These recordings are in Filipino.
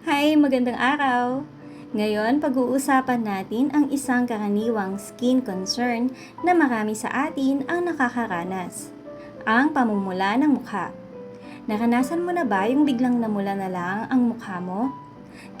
Hi, magandang araw! Ngayon, pag-uusapan natin ang isang karaniwang skin concern na marami sa atin ang nakakaranas. Ang pamumula ng mukha. Naranasan mo na ba yung biglang namula na lang ang mukha mo?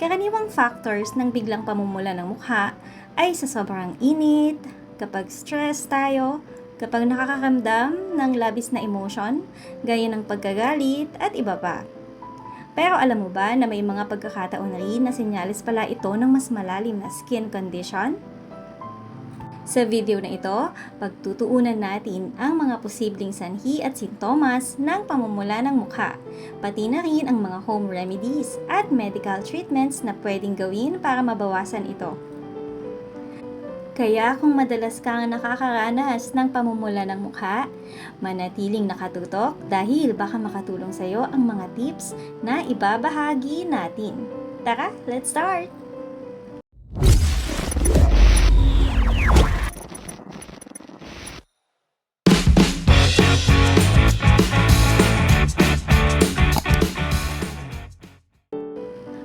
Karaniwang factors ng biglang pamumula ng mukha ay sa sobrang init, kapag stress tayo, kapag nakakaramdam ng labis na emotion, gaya ng pagkagalit at iba pa. Pero alam mo ba na may mga pagkakataon rin na sinyalis pala ito ng mas malalim na skin condition? Sa video na ito, pagtutuunan natin ang mga posibleng sanhi at sintomas ng pamumula ng mukha, pati na rin ang mga home remedies at medical treatments na pwedeng gawin para mabawasan ito. Kaya kung madalas kang nakakaranas ng pamumula ng mukha, manatiling nakatutok dahil baka makatulong sa iyo ang mga tips na ibabahagi natin. Tara, let's start!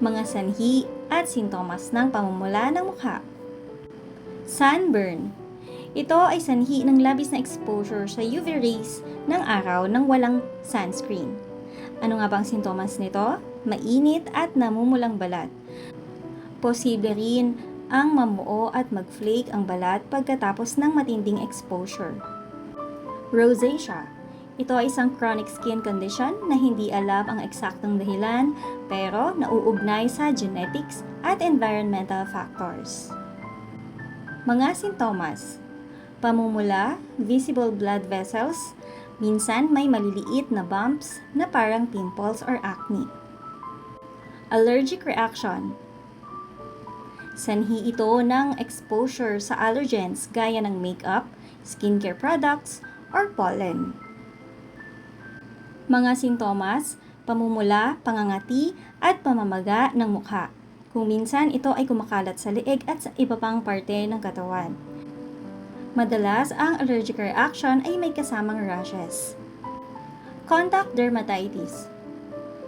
Mga sanhi at sintomas ng pamumula ng mukha. Sunburn. Ito ay sanhi ng labis na exposure sa UV rays ng araw nang walang sunscreen. Ano nga bang sintomas nito? Mainit at namumulang balat. Posible rin ang mamuo at mag-flake ang balat pagkatapos ng matinding exposure. Rosacea. Ito ay isang chronic skin condition na hindi alam ang eksaktong dahilan pero nauugnay sa genetics at environmental factors. Mga sintomas Pamumula, visible blood vessels, minsan may maliliit na bumps na parang pimples or acne. Allergic reaction Sanhi ito ng exposure sa allergens gaya ng makeup, skincare products, or pollen. Mga sintomas, pamumula, pangangati, at pamamaga ng mukha. Kung minsan ito ay kumakalat sa leeg at sa iba pang parte ng katawan. Madalas, ang allergic reaction ay may kasamang rashes. Contact dermatitis.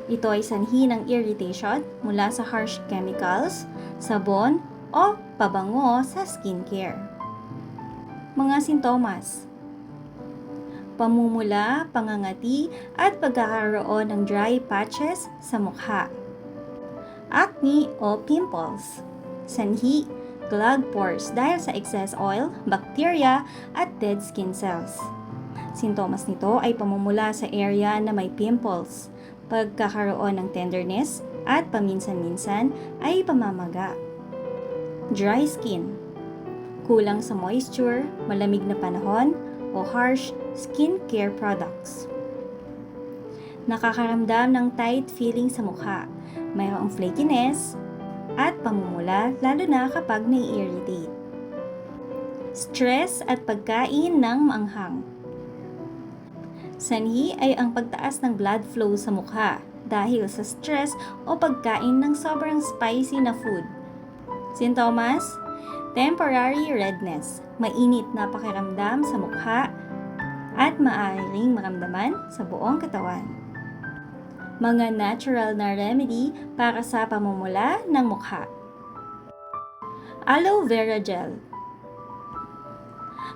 Ito ay sanhi ng irritation mula sa harsh chemicals, sabon, o pabango sa skincare. Mga sintomas Pamumula, pangangati, at pagkakaroon ng dry patches sa mukha. Acne o pimples. Sanhi, clogged pores dahil sa excess oil, bacteria, at dead skin cells. Sintomas nito ay pamumula sa area na may pimples, pagkakaroon ng tenderness, at paminsan-minsan ay pamamaga. Dry skin. Kulang sa moisture, malamig na panahon, o harsh skincare products. Nakakaramdam ng tight feeling sa mukha, mayroong flakiness, at pamumula lalo na kapag nai-irritate. Stress at pagkain ng maanghang. Sanhi ay ang pagtaas ng blood flow sa mukha dahil sa stress o pagkain ng sobrang spicy na food. Sintomas? Temporary redness, mainit na pakiramdam sa mukha at maaaring maramdaman sa buong katawan. Mga natural na remedy para sa pamumula ng mukha. Aloe vera gel.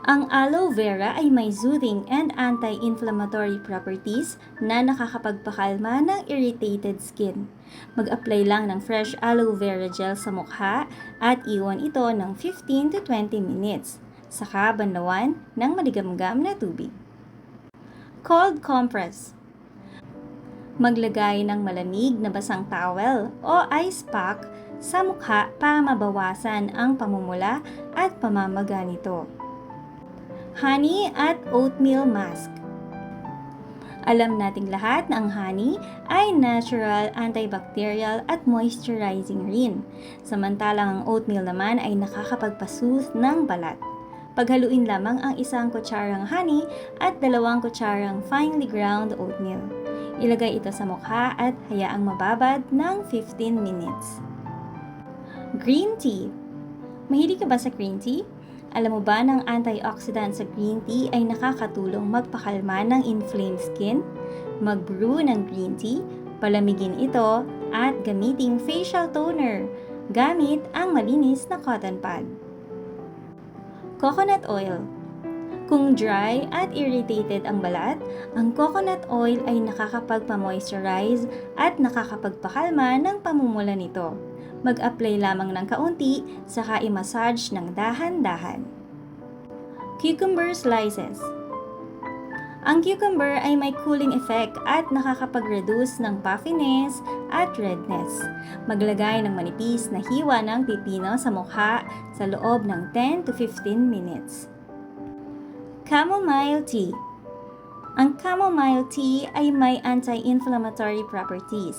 Ang aloe vera ay may soothing and anti-inflammatory properties na nakakapagpakalma ng irritated skin. Mag-apply lang ng fresh aloe vera gel sa mukha at iwan ito ng 15 to 20 minutes. Saka banlawan ng maligamgam na tubig. Cold compress. Maglagay ng malamig na basang towel o ice pack sa mukha para mabawasan ang pamumula at pamamaga nito honey at oatmeal mask. Alam nating lahat na ang honey ay natural, antibacterial at moisturizing rin. Samantalang ang oatmeal naman ay nakakapagpasooth ng balat. Paghaluin lamang ang isang kutsarang honey at dalawang kutsarang finely ground oatmeal. Ilagay ito sa mukha at hayaang mababad ng 15 minutes. Green tea. Mahilig ka ba sa green tea? Alam mo ba ng antioxidant sa green tea ay nakakatulong magpakalma ng inflamed skin? Mag-brew ng green tea, palamigin ito, at gamiting facial toner gamit ang malinis na cotton pad. Coconut oil. Kung dry at irritated ang balat, ang coconut oil ay nakakapagpa-moisturize at nakakapagpakalma ng pamumula nito. Mag-apply lamang ng kaunti, saka i-massage ng dahan-dahan. Cucumber slices. Ang cucumber ay may cooling effect at nakakapag-reduce ng puffiness at redness. Maglagay ng manipis na hiwa ng pipino sa mukha sa loob ng 10 to 15 minutes. Chamomile tea. Ang chamomile tea ay may anti-inflammatory properties.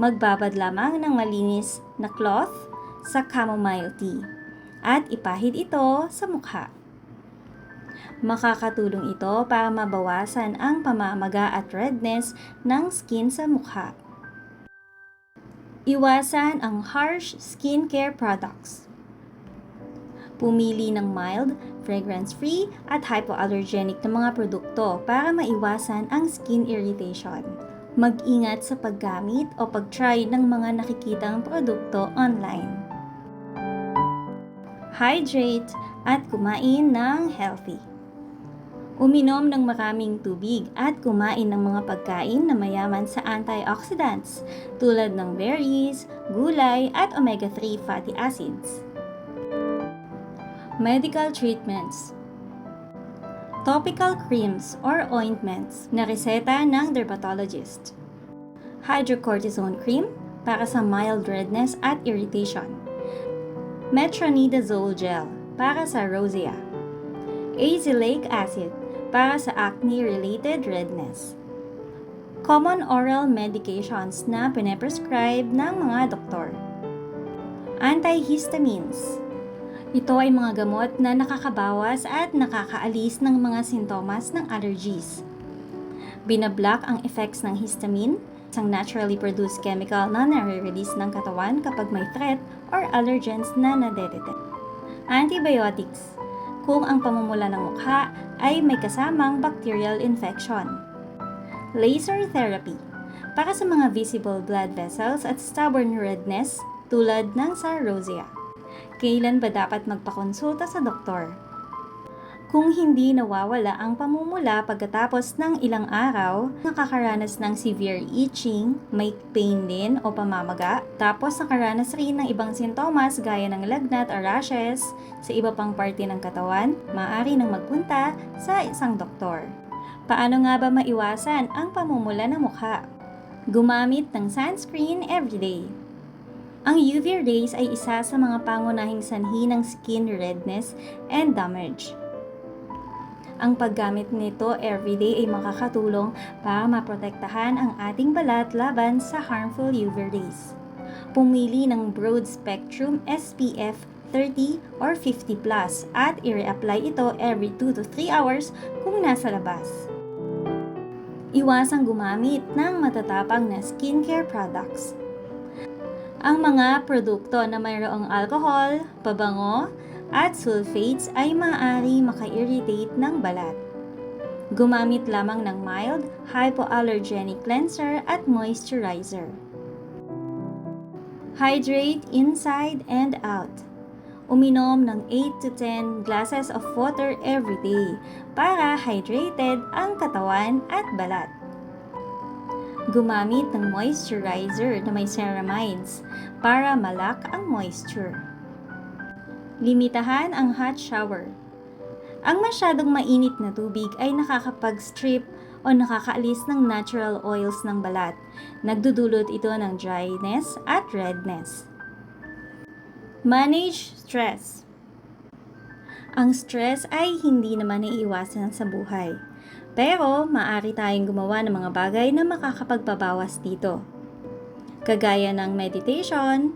Magbabad lamang ng malinis na cloth sa chamomile tea at ipahid ito sa mukha. Makakatulong ito para mabawasan ang pamamaga at redness ng skin sa mukha. Iwasan ang harsh skincare products. Pumili ng mild, fragrance-free at hypoallergenic na mga produkto para maiwasan ang skin irritation. Mag-ingat sa paggamit o pag-try ng mga nakikitang produkto online. Hydrate at kumain ng healthy. Uminom ng maraming tubig at kumain ng mga pagkain na mayaman sa antioxidants tulad ng berries, gulay at omega-3 fatty acids. Medical treatments Topical creams or ointments na reseta ng dermatologist. Hydrocortisone cream para sa mild redness at irritation. Metronidazole gel para sa rosacea. Azelaic acid para sa acne-related redness. Common oral medications na pinaprescribe ng mga doktor. Antihistamines. Ito ay mga gamot na nakakabawas at nakakaalis ng mga sintomas ng allergies. Binablock ang effects ng histamine, isang naturally produced chemical na nare-release ng katawan kapag may threat or allergens na nadedetect. Antibiotics kung ang pamumula ng mukha ay may kasamang bacterial infection. Laser therapy para sa mga visible blood vessels at stubborn redness tulad ng sa rosacea. Kailan ba dapat magpakonsulta sa doktor? Kung hindi nawawala ang pamumula pagkatapos ng ilang araw, nakakaranas ng severe itching, may pain din o pamamaga, tapos nakaranas rin ng ibang sintomas gaya ng lagnat o rashes sa iba pang parte ng katawan, maaari nang magpunta sa isang doktor. Paano nga ba maiwasan ang pamumula ng mukha? Gumamit ng sunscreen everyday. Ang UV rays ay isa sa mga pangunahing sanhi ng skin redness and damage. Ang paggamit nito everyday ay makakatulong para maprotektahan ang ating balat laban sa harmful UV rays. Pumili ng broad spectrum SPF 30 or 50 plus at i-reapply ito every 2 to 3 hours kung nasa labas. Iwasang gumamit ng matatapang na skincare products. Ang mga produkto na mayroong alcohol, pabango, at sulfates ay maaari maka-irritate ng balat. Gumamit lamang ng mild, hypoallergenic cleanser at moisturizer. Hydrate inside and out. Uminom ng 8 to 10 glasses of water every day para hydrated ang katawan at balat. Gumamit ng moisturizer na may ceramides para malak ang moisture. Limitahan ang hot shower. Ang masyadong mainit na tubig ay nakakapag-strip o nakakaalis ng natural oils ng balat. Nagdudulot ito ng dryness at redness. Manage stress. Ang stress ay hindi naman naiiwasan sa buhay. Pero maaari tayong gumawa ng mga bagay na makakapagpabawas dito. Kagaya ng meditation,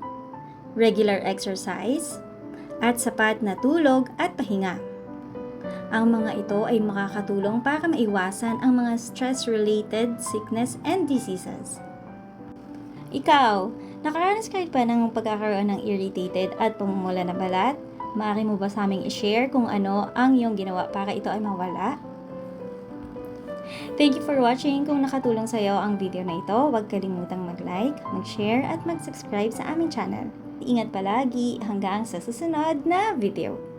regular exercise, at sapat na tulog at pahinga. Ang mga ito ay makakatulong para maiwasan ang mga stress-related sickness and diseases. Ikaw, nakaranas ka pa ng pagkakaroon ng irritated at pamumula na balat? Maaari mo ba sa aming i-share kung ano ang iyong ginawa para ito ay mawala? Thank you for watching. Kung nakatulong sa iyo ang video na ito, huwag kalimutang mag-like, mag-share at mag-subscribe sa aming channel. Ingat palagi hanggang sa susunod na video.